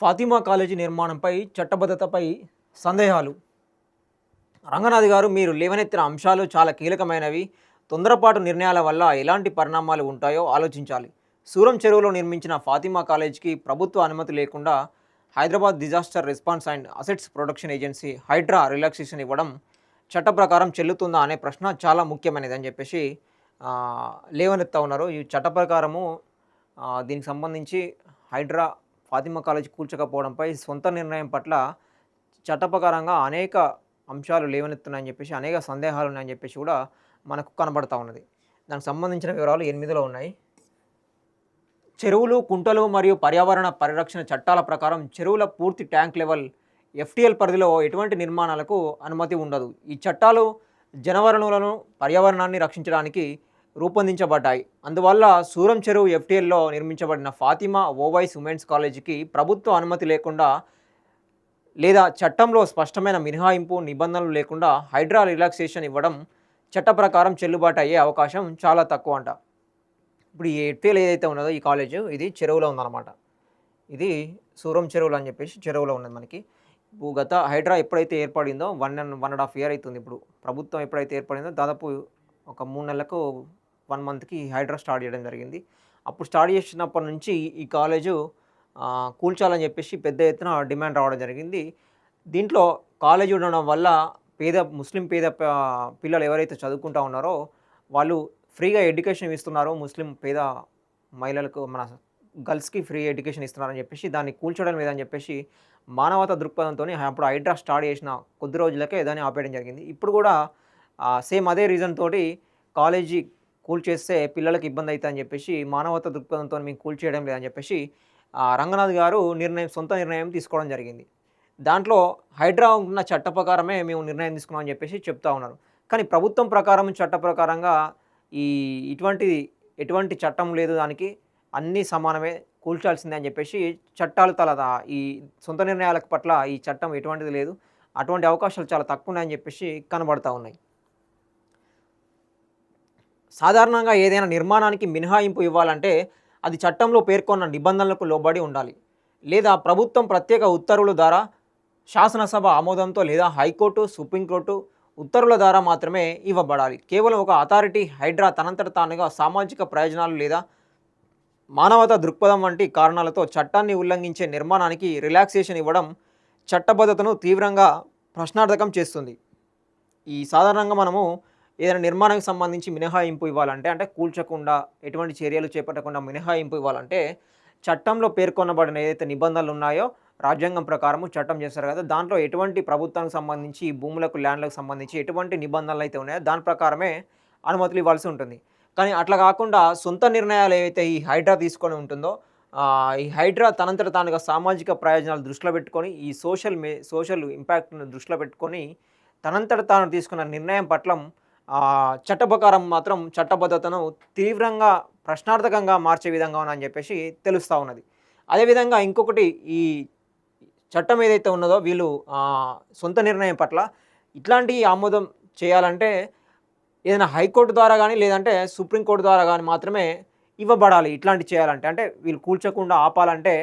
Fatima college నిర్మాణంపై చట్టబద్ధతపై సందేహాలు. రంగనాథ్ గారు మీరు లేవనెత్తిన అంశాలు చాలా కీలకమైనవి. తొందరపాటు నిర్ణయాల వల్ల ఎలాంటి పరిణామాలు ఉంటాయో ఆలోచించాలి. సూరం చెరువులో నిర్మించిన ఫాతిమా కాలేజీకి ప్రభుత్వ అనుమతి లేకుండా Hyderabad disaster response and assets production agency Hydraa relaxation ఇవ్వడం చట్ట ప్రకారం చెల్లుతుందా అనే ప్రశ్న చాలా ముఖ్యమైనది అని చెప్పేసి లేవనెత్తా ఉన్నారు. ఈ చట్ట ప్రకారము దీనికి సంబంధించి హైడ్రా ఫాతిమా కాలేజ్ కూల్చకపోవడంపై సొంత నిర్ణయం పట్ల చట్టప్రకారంగా అనేక అంశాలు లేవనెత్తున్నాయని చెప్పేసి అనేక సందేహాలు ఉన్నాయని చెప్పేసి కూడా మనకు కనబడతా ఉన్నది. దానికి సంబంధించిన వివరాలు ఎనిమిదిలో ఉన్నాయి. చెరువులు కుంటలు మరియు పర్యావరణ పరిరక్షణ చట్టాల ప్రకారం చెరువుల పూర్తి ట్యాంక్ లెవెల్ ఎఫ్టిఎల్ పరిధిలో ఎటువంటి నిర్మాణాలకు అనుమతి ఉండదు. ఈ చట్టాలు జనవరణులను పర్యావరణాన్ని రక్షించడానికి రూపొందించబడ్డాయి. అందువల్ల సూరం చెరువు ఎఫ్టీఎల్లో నిర్మించబడిన ఫాతిమా ఓవైస్ ఉమెన్స్ కాలేజీకి ప్రభుత్వ అనుమతి లేకుండా లేదా చట్టంలో స్పష్టమైన మినహాయింపు నిబంధనలు లేకుండా హైడ్రా రిలాక్సేషన్ ఇవ్వడం చట్ట ప్రకారం చెల్లుబాటు అయ్యే అవకాశం చాలా తక్కువ అంట ఇప్పుడు ఈ ఎఫ్టీఎల్ ఏదైతే ఉన్నదో ఈ కాలేజ్ ఇది చెరువులో ఉందన్నమాట. ఇది సూరం చెరువులు అని చెప్పేసి చెరువులో ఉన్నది మనకి. ఇప్పుడు గత హైడ్రా ఎప్పుడైతే ఏర్పడిందో one and one and half year అవుతుంది ఇప్పుడు. ప్రభుత్వం ఎప్పుడైతే ఏర్పడిందో దాదాపు ఒక మూడు నెలలకు వన్ మంత్కి హైడ్రా స్టార్ట్ చేయడం జరిగింది. అప్పుడు స్టార్ట్ చేసినప్పటి నుంచి ఈ కాలేజు కూల్చాలని చెప్పేసి పెద్ద ఎత్తున డిమాండ్ రావడం జరిగింది. దీంట్లో కాలేజ్ ఉండడం వల్ల పేద ముస్లిం పేద పిల్లలు ఎవరైతే చదువుకుంటా ఉన్నారో వాళ్ళు ఫ్రీగా ఎడ్యుకేషన్ ఇస్తున్నారు. ముస్లిం పేద మహిళలకు మన గర్ల్స్కి ఫ్రీ ఎడ్యుకేషన్ ఇస్తున్నారని చెప్పేసి దాన్ని కూల్చడం లేదని చెప్పేసి మానవత దృక్పథంతో అప్పుడు హైడ్రా స్టార్ట్ చేసిన కొద్ది రోజులకే దాన్ని ఆపేయడం జరిగింది. ఇప్పుడు కూడా సేమ్ అదే రీజన్ తోటి కాలేజీ కూల్ చేస్తే పిల్లలకు ఇబ్బంది అవుతుంది అని చెప్పేసి మానవత దృక్పథంతో మేము కూల్ చేయడం లేదని చెప్పేసి రంగనాథ్ గారు నిర్ణయం సొంత నిర్ణయం తీసుకోవడం జరిగింది. దాంట్లో హైడ్రా ఉన్న చట్ట ప్రకారమే మేము నిర్ణయం తీసుకున్నామని చెప్పేసి చెప్తా ఉన్నారు. కానీ ప్రభుత్వం ప్రకారం చట్ట ప్రకారంగా ఈ ఇటువంటి ఎటువంటి చట్టం లేదు దానికి. అన్నీ సమానమే కూల్చాల్సిందే అని చెప్పేసి చట్టాలు తల ఈ సొంత నిర్ణయాల పట్ల ఈ చట్టం ఎటువంటిది లేదు. అటువంటి అవకాశాలు చాలా తక్కువ ఉన్నాయని చెప్పేసి కనబడతా ఉన్నాయి. సాధారణంగా ఏదైనా నిర్మాణానికి మినహాయింపు ఇవ్వాలంటే అది చట్టంలో పేర్కొన్న నిబంధనలకు లోబడి ఉండాలి. లేదా ప్రభుత్వం ప్రత్యేక ఉత్తర్వుల ద్వారా శాసనసభ ఆమోదంతో లేదా హైకోర్టు సుప్రీంకోర్టు ఉత్తర్వుల ద్వారా మాత్రమే ఇవ్వబడాలి. కేవలం ఒక అథారిటీ హైడ్రా తనంతట తానుగా సామాజిక ప్రయోజనాలు లేదా మానవతా దృక్పథం వంటి కారణాలతో చట్టాన్ని ఉల్లంఘించే నిర్మాణానికి రిలాక్సేషన్ ఇవ్వడం చట్టబద్ధతను తీవ్రంగా ప్రశ్నార్థకం చేస్తుంది. ఈ సాధారణంగా మనము ఏదైనా నిర్మాణానికి సంబంధించి మినహాయింపు ఇవ్వాలంటే అంటే కూల్చకుండా ఎటువంటి చర్యలు చేపట్టకుండా మినహాయింపు ఇవ్వాలంటే చట్టంలో పేర్కొనబడిన ఏదైతే నిబంధనలు ఉన్నాయో రాజ్యాంగం ప్రకారము చట్టం చేస్తారు కదా దాంట్లో ఎటువంటి ప్రభుత్వానికి సంబంధించి భూములకు ల్యాండ్లకు సంబంధించి ఎటువంటి నిబంధనలు అయితే ఉన్నాయో దాని ప్రకారమే అనుమతులు ఇవ్వాల్సి ఉంటుంది. కానీ అట్లా కాకుండా సొంత నిర్ణయాలు ఏవైతే ఈ హైడ్రా తీసుకొని ఉంటుందో ఈ హైడ్రా తనంతట తానుగా సామాజిక ప్రయోజనాలు దృష్టిలో పెట్టుకొని ఈ సోషల్ మే సోషల్ ఇంపాక్ట్ను దృష్టిలో పెట్టుకొని తనంతట తాను తీసుకున్న నిర్ణయం పట్ల చట్ట ప్రకారం మాత్రం చట్టబద్ధతను తీవ్రంగా ప్రశ్నార్థకంగా మార్చే విధంగా అని చెప్పేసి తెలుస్తూ ఉన్నది. అదేవిధంగా ఇంకొకటి ఈ చట్టం ఏదైతే ఉన్నదో వీళ్ళు సొంత నిర్ణయం పట్ల ఇట్లాంటి ఆమోదం చేయాలంటే ఏదైనా హైకోర్టు ద్వారా కానీ లేదంటే సుప్రీంకోర్టు ద్వారా కానీ మాత్రమే ఇవ్వబడాలి ఇట్లాంటి చేయాలంటే. అంటే వీళ్ళు కూల్చకుండా ఆపాలంటే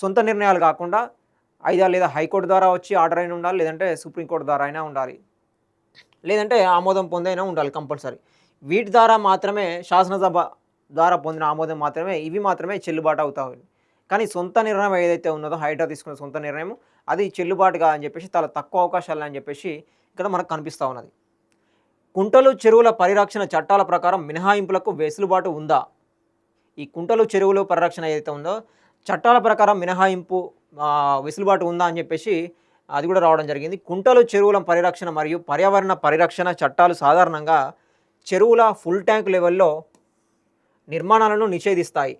సొంత నిర్ణయాలు కాకుండా ఐదా లేదా హైకోర్టు ద్వారా వచ్చి ఆర్డర్ అయినా ఉండాలి లేదంటే సుప్రీంకోర్టు ద్వారా అయినా ఉండాలి. లేదంటే ఆమోదం పొందైనా ఉండాలి కంపల్సరీ. వీటి ద్వారా మాత్రమే శాసనసభ ద్వారా పొందిన ఆమోదం మాత్రమే ఇవి మాత్రమే చెల్లుబాటు అవుతాయి కానీ సొంత నిర్ణయం ఏదైతే ఉన్నదో హైడ్రా తీసుకున్న సొంత నిర్ణయం అది చెల్లుబాటు కాదని చెప్పేసి చాలా తక్కువ అవకాశాలు అని చెప్పేసి ఇక్కడ మనకు కనిపిస్తూ ఉన్నది. కుంటలు చెరువుల పరిరక్షణ చట్టాల ప్రకారం మినహాయింపులకు వెసులుబాటు ఉందా? ఈ కుంటలు చెరువులు పరిరక్షణ ఏదైతే ఉందో చట్టాల ప్రకారం మినహాయింపు వెసులుబాటు ఉందా అని చెప్పేసి అది కూడా రావడం జరిగింది. కుంటలు చెరువుల పరిరక్షణ మరియు పర్యావరణ పరిరక్షణ చట్టాలు సాధారణంగా చెరువుల ఫుల్ ట్యాంక్ లెవెల్లో నిర్మాణాలను నిషేధిస్తాయి.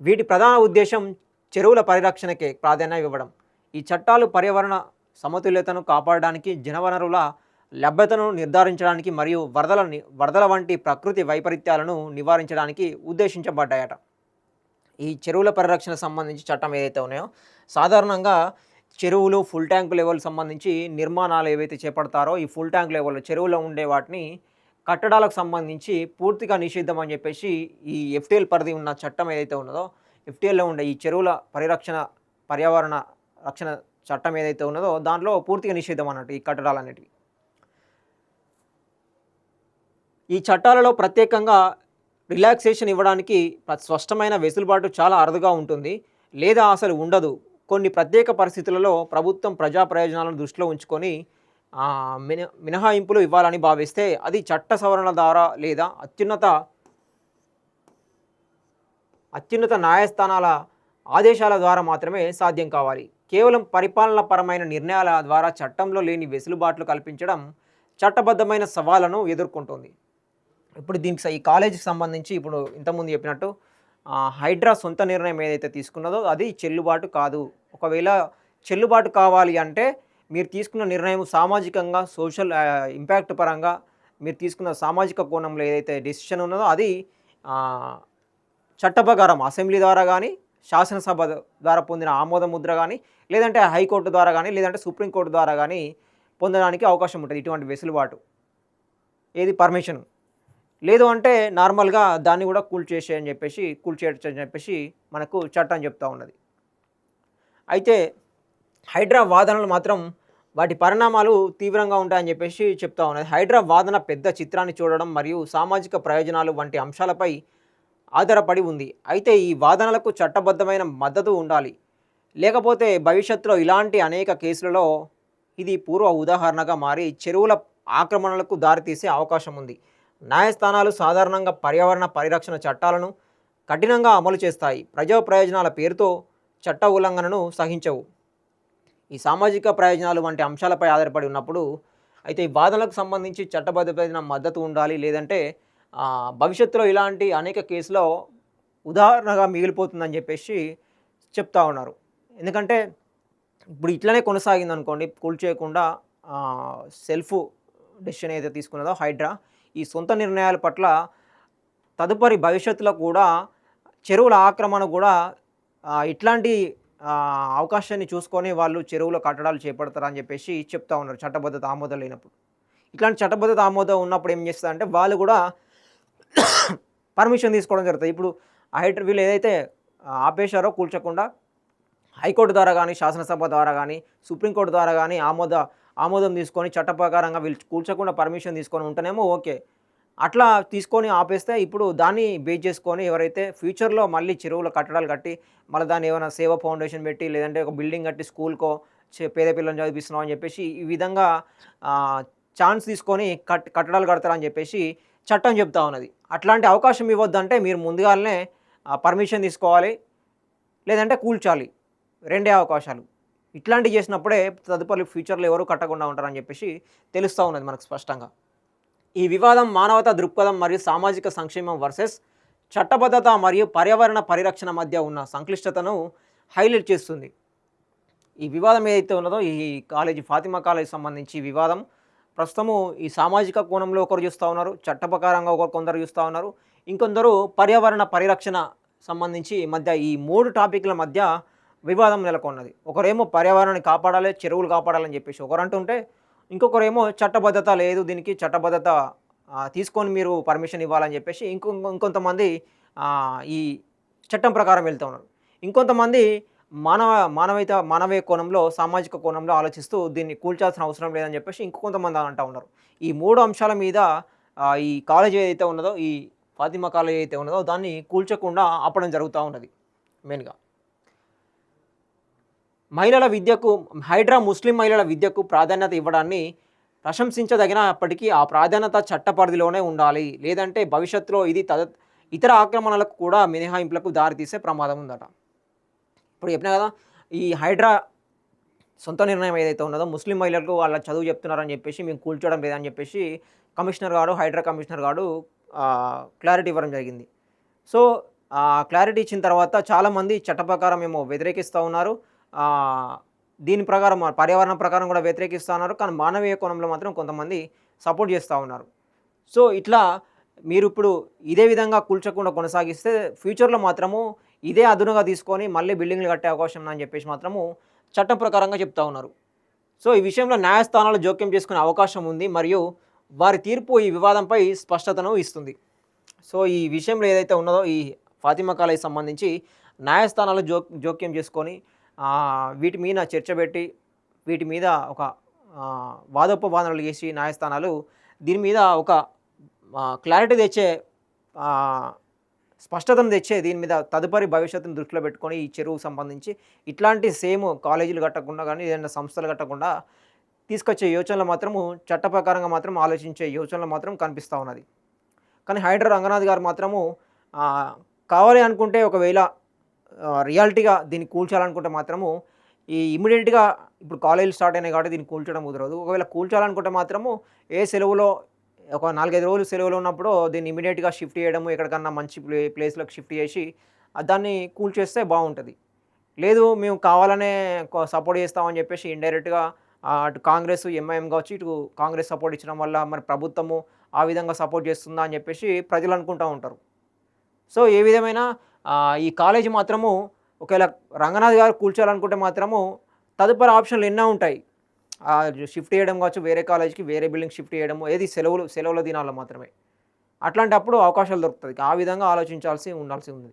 వీటి ప్రధాన ఉద్దేశం చెరువుల పరిరక్షణకే ప్రాధాన్యం ఇవ్వడం. ఈ చట్టాలు పర్యావరణ సమతుల్యతను కాపాడడానికి జనవనరుల లభ్యతను నిర్ధారించడానికి మరియు వరదల వరదల వంటి ప్రకృతి వైపరీత్యాలను నివారించడానికి ఉద్దేశించబడ్డాయట. ఈ చెరువుల పరిరక్షణ సంబంధించి చట్టం ఏదైతే ఉన్నాయో సాధారణంగా చెరువులు ఫుల్ ట్యాంక్ లెవెల్ సంబంధించి నిర్మాణాలు ఏవైతే చేపడతారో ఈ ఫుల్ ట్యాంక్ లెవెల్ చెరువులో ఉండే వాటిని కట్టడాలకు సంబంధించి పూర్తిగా నిషిద్ధం అని చెప్పేసి ఈ ఎఫ్టీఎల్ పరిధి ఉన్న చట్టం ఏదైతే ఉన్నదో ఎఫ్టీఎల్లో ఉండే ఈ చెరువుల పరిరక్షణ పర్యావరణ రక్షణ చట్టం ఏదైతే ఉన్నదో దాంట్లో పూర్తిగా నిషేధం అన్నట్టు ఈ కట్టడాలన్నిటివి ఈ చట్టాలలో ప్రత్యేకంగా రిలాక్సేషన్ ఇవ్వడానికి స్పష్టమైన వెసులుబాటు చాలా అరుదుగా ఉంటుంది. లేదా అసలు ఉండదు. కొన్ని ప్రత్యేక పరిస్థితులలో ప్రభుత్వం ప్రజా ప్రయోజనాలను దృష్టిలో ఉంచుకొని మిన మినహాయింపులు ఇవ్వాలని భావిస్తే అది చట్ట సవరణ ద్వారా లేదా అత్యున్నత అత్యున్నత న్యాయస్థానాల ఆదేశాల ద్వారా మాత్రమే సాధ్యం కావాలి. కేవలం పరిపాలనపరమైన నిర్ణయాల ద్వారా చట్టంలో లేని వెసులుబాట్లు కల్పించడం చట్టబద్ధమైన సవాళ్ళను ఎదుర్కొంటుంది. ఇప్పుడు దీనికి ఈ కాలేజీకి సంబంధించి ఇప్పుడు ఇంతకుముందు చెప్పినట్టు హైడ్రా సొంత నిర్ణయం ఏదైతే తీసుకున్నదో అది చెల్లుబాటు కాదు. ఒకవేళ చెల్లుబాటు కావాలి అంటే మీరు తీసుకున్న నిర్ణయం సామాజికంగా సోషల్ ఇంపాక్ట్ పరంగా మీరు తీసుకున్న సామాజిక కోణంలో ఏదైతే డెసిషన్ ఉన్నదో అది చట్టప్రకారం చట్ట అసెంబ్లీ ద్వారా కానీ శాసనసభ ద్వారా పొందిన ఆమోద ముద్ర కానీ లేదంటే హైకోర్టు ద్వారా కానీ లేదంటే సుప్రీంకోర్టు ద్వారా కానీ పొందడానికి అవకాశం ఉంటుంది ఇటువంటి వెసులుబాటు. ఏది పర్మిషన్? లేదు అంటే నార్మల్గా దాన్ని కూడా కూల్ చేసే అని చెప్పేసి కూల్ చేయొచ్చు అని చెప్పేసి మనకు చట్టం చెప్తా ఉన్నది. అయితే హైడ్రా వాదనలు మాత్రం వాటి పరిణామాలు తీవ్రంగా ఉంటాయని చెప్పేసి చెప్తా ఉన్నది. హైడ్రా వాదన పెద్ద చిత్రాన్ని చూడడం మరియు సామాజిక ప్రయోజనాలు వంటి అంశాలపై ఆధారపడి ఉంది. అయితే ఈ వాదనలకు చట్టబద్ధమైన మద్దతు ఉండాలి. లేకపోతే భవిష్యత్తులో ఇలాంటి అనేక కేసులలో ఇది పూర్వ ఉదాహరణగా మారి చెరువుల ఆక్రమణలకు దారితీసే అవకాశం ఉంది. న్యాయస్థానాలు సాధారణంగా పర్యావరణ పరిరక్షణ చట్టాలను కఠినంగా అమలు చేస్తాయి. ప్రజా ప్రయోజనాల పేరుతో చట్ట ఉల్లంఘనను సహించవు. ఈ సామాజిక ప్రయోజనాలు వంటి అంశాలపై ఆధారపడి ఉన్నప్పుడు అయితే ఈ వాదనలకు సంబంధించి చట్టబద్ధమైన మద్దతు ఉండాలి లేదంటే భవిష్యత్తులో ఇలాంటి అనేక కేసులో ఉదాహరణగా మిగిలిపోతుందని చెప్పేసి చెప్తా ఉన్నారు. ఎందుకంటే ఇప్పుడు ఇట్లనే కొనసాగింది అనుకోండి కూల్ చేయకుండా సెల్ఫ్ డెసిషన్ ఏదైతే తీసుకున్నదో హైడ్రా ఈ సొంత నిర్ణయాల పట్ల తదుపరి భవిష్యత్తులో కూడా చెరువుల ఆక్రమణ కూడా ఇట్లాంటి అవకాశాన్ని చూసుకొని వాళ్ళు చెరువుల కట్టడాలు చేపడతారని చెప్పేసి చెప్తా ఉన్నారు చట్టబద్ధత ఆమోదం లేనప్పుడు. ఇట్లాంటి చట్టబద్ధత ఆమోదం ఉన్నప్పుడు ఏం చేస్తారంటే వాళ్ళు కూడా పర్మిషన్ తీసుకోవడం జరుగుతుంది. ఇప్పుడు హైడ్రా వీళ్ళు ఏదైతే ఆపేశారో కూల్చకుండా హైకోర్టు ద్వారా కానీ శాసనసభ ద్వారా కానీ సుప్రీంకోర్టు ద్వారా కానీ ఆమోద ఆమోదం తీసుకొని చట్ట ప్రకారంగా వీళ్ళు కూల్చకుండా పర్మిషన్ తీసుకొని ఉంటేనేమో ఓకే. అట్లా తీసుకొని ఆపేస్తే ఇప్పుడు దాన్ని బేస్ చేసుకొని ఎవరైతే ఫ్యూచర్లో మళ్ళీ చెరువుల కట్టడాలు కట్టి మళ్ళీ దాన్ని ఏమైనా సేవ ఫౌండేషన్ పెట్టి లేదంటే ఒక బిల్డింగ్ కట్టి స్కూల్కో చే- పేద పిల్లల్ని చదివిస్తున్నాం అని చెప్పేసి ఈ విధంగా ఛాన్స్ తీసుకొని కట్ కట్టడాలు కడతారని చెప్పేసి చట్టం చెప్తా ఉన్నది. అట్లాంటి అవకాశం ఇవ్వద్దంటే మీరు ముందుగానే పర్మిషన్ తీసుకోవాలి లేదంటే కూల్చాలి. రెండే అవకాశాలు. ఇట్లాంటివి చేసినప్పుడే తదుపరి ఫ్యూచర్లో ఎవరు కట్టకుండా ఉంటారని చెప్పేసి తెలుస్తూ ఉన్నది మనకు స్పష్టంగా. ఈ వివాదం మానవతా దృక్పథం మరియు సామాజిక సంక్షేమం వర్సెస్ చట్టబద్ధత మరియు పర్యావరణ పరిరక్షణ మధ్య ఉన్న సంక్లిష్టతను హైలైట్ చేస్తుంది. ఈ వివాదం ఏదైతే ఉన్నదో ఈ కాలేజీ ఫాతిమా కాలేజ్ సంబంధించి వివాదం ప్రస్తుతము ఈ సామాజిక కోణంలో ఒకరు చూస్తూ ఉన్నారు చట్ట ప్రకారంగా ఒకరు కొందరు చూస్తూ ఉన్నారు. ఇంకొందరు పర్యావరణ పరిరక్షణ సంబంధించి మధ్య ఈ మూడు టాపిక్ల మధ్య వివాదం నెలకొన్నది. ఒకరేమో పర్యావరణాన్ని కాపాడాలి చెరువులు కాపాడాలని చెప్పేసి ఒకరు అంటుంటే ఇంకొకరేమో చట్టబద్ధత లేదు దీనికి చట్టబద్ధత తీసుకొని మీరు పర్మిషన్ ఇవ్వాలని చెప్పేసి ఇంకో ఇంకొంతమంది ఈ చట్టం ప్రకారం వెళ్తూ ఉన్నారు. ఇంకొంతమంది మానవ మానవీత మానవీయ కోణంలో సామాజిక కోణంలో ఆలోచిస్తూ దీన్ని కూల్చాల్సిన అవసరం లేదని చెప్పేసి ఇంకొంతమంది అంటూ ఉన్నారు. ఈ మూడు అంశాల మీద ఈ కాలేజ్ ఏదైతే ఉన్నదో ఈ ఫాతిమా కాలేజ్ ఏదైతే ఉన్నదో దాన్ని కూల్చకుండా ఆపడం జరుగుతూ ఉన్నది మెయిన్గా. మహిళల విద్యకు హైడ్రా ముస్లిం మహిళల విద్యకు ప్రాధాన్యత ఇవ్వడాన్ని ప్రశంసించదగినప్పటికీ ఆ ప్రాధాన్యత చట్ట పరిధిలోనే ఉండాలి. లేదంటే భవిష్యత్తులో ఇది తద ఇతర ఆక్రమణలకు కూడా మినహాయింపులకు దారితీసే ప్రమాదం ఉందట. ఇప్పుడు చెప్పినా కదా ఈ హైడ్రా సొంత నిర్ణయం ఏదైతే ఉన్నదో ముస్లిం మహిళలకు వాళ్ళ చదువు చెప్తున్నారని చెప్పేసి మేము కూల్చోవడం లేదని చెప్పేసి కమిషనర్ గారు హైడ్రా కమిషనర్ గారు క్లారిటీ ఇవ్వడం జరిగింది. సో క్లారిటీ ఇచ్చిన తర్వాత చాలామంది చట్ట ప్రకారం మేము వ్యతిరేకిస్తూ ఉన్నారు. దీని ప్రకారం పర్యావరణ ప్రకారం కూడా వ్యతిరేకిస్తూ ఉన్నారు. కానీ మానవీయ కోణంలో మాత్రం కొంతమంది సపోర్ట్ చేస్తూ ఉన్నారు. సో ఇట్లా మీరు ఇప్పుడు ఇదే విధంగా కూల్చకుండా కొనసాగిస్తే ఫ్యూచర్లో మాత్రము ఇదే అదునుగా తీసుకొని మళ్ళీ బిల్డింగ్లు కట్టే అవకాశం ఉందని చెప్పేసి మాత్రము చట్టం ప్రకారంగా చెప్తా ఉన్నారు. సో ఈ విషయంలో న్యాయస్థానాలు జోక్యం చేసుకునే అవకాశం ఉంది. మరియు వారి తీర్పు ఈ వివాదంపై స్పష్టతను ఇస్తుంది. సో ఈ విషయంలో ఏదైతే ఉన్నదో ఈ ఫాతిమా కాలేజ్ సంబంధించి న్యాయస్థానాలు జో జోక్యం చేసుకొని వీటి మీద చర్చ పెట్టి వీటి మీద ఒక వాదోపవాదనలు చేసి న్యాయస్థానాలు దీని మీద ఒక క్లారిటీ తెచ్చే స్పష్టతను తెచ్చే దీని మీద తదుపరి భవిష్యత్తును దృష్టిలో పెట్టుకొని ఈ చెరువు సంబంధించి ఇట్లాంటి సేమ్ కాలేజీలు కట్టకుండా కానీ ఏదైనా సంస్థలు కట్టకుండా తీసుకొచ్చే యోచనలు మాత్రము చట్ట ప్రకారంగా మాత్రం ఆలోచించే యోచనలు మాత్రం కనిపిస్తూ ఉన్నది. కానీ హైడ్రా రంగనాథ్ గారు మాత్రము కావాలి అనుకుంటే ఒకవేళ రియాలిటీగా దీన్ని కూల్చాలనుకుంటే మాత్రము ఈ ఇమీడియట్గా ఇప్పుడు కాలేజీలు స్టార్ట్ అయినాయి కాబట్టి దీన్ని కూల్చడం కుదరదు. ఒకవేళ కూల్చాలనుకుంటే మాత్రము ఏ సెలవులో ఒక నాలుగైదు రోజులు సెలవులు ఉన్నప్పుడు దీన్ని ఇమీడియట్గా షిఫ్ట్ చేయడము ఎక్కడికన్నా మంచి ప్లే ప్లేస్లోకి షిఫ్ట్ చేసి దాన్ని కూల్ చేస్తే బాగుంటుంది. లేదు మేము కావాలనే సపోర్ట్ చేస్తామని చెప్పేసి ఇండైరెక్ట్గా అటు కాంగ్రెస్ ఎంఐఎం కావచ్చు ఇటు కాంగ్రెస్ సపోర్ట్ ఇచ్చడం వల్ల మరి ప్రభుత్వము ఆ విధంగా సపోర్ట్ చేస్తుందా అని చెప్పేసి ప్రజలు అనుకుంటూ ఉంటారు. సో ఏ విధమైన ఈ కాలేజ్ మాత్రము ఒకవేళ రంగనాథ్ గారు కూర్చోాలనుకుంటే మాత్రము తదుపరి ఆప్షన్లు ఎన్నో ఉంటాయి. షిఫ్ట్ చేయడం కావచ్చు వేరే కాలేజ్కి వేరే బిల్డింగ్ షిఫ్ట్ చేయడం ఏది సెలవులు సెలవుల దినాల్లో మాత్రమే. అట్లాంటప్పుడు అవకాశాలు దొరుకుతుంది ఆ విధంగా ఆలోచించాల్సి ఉండాల్సి ఉంది.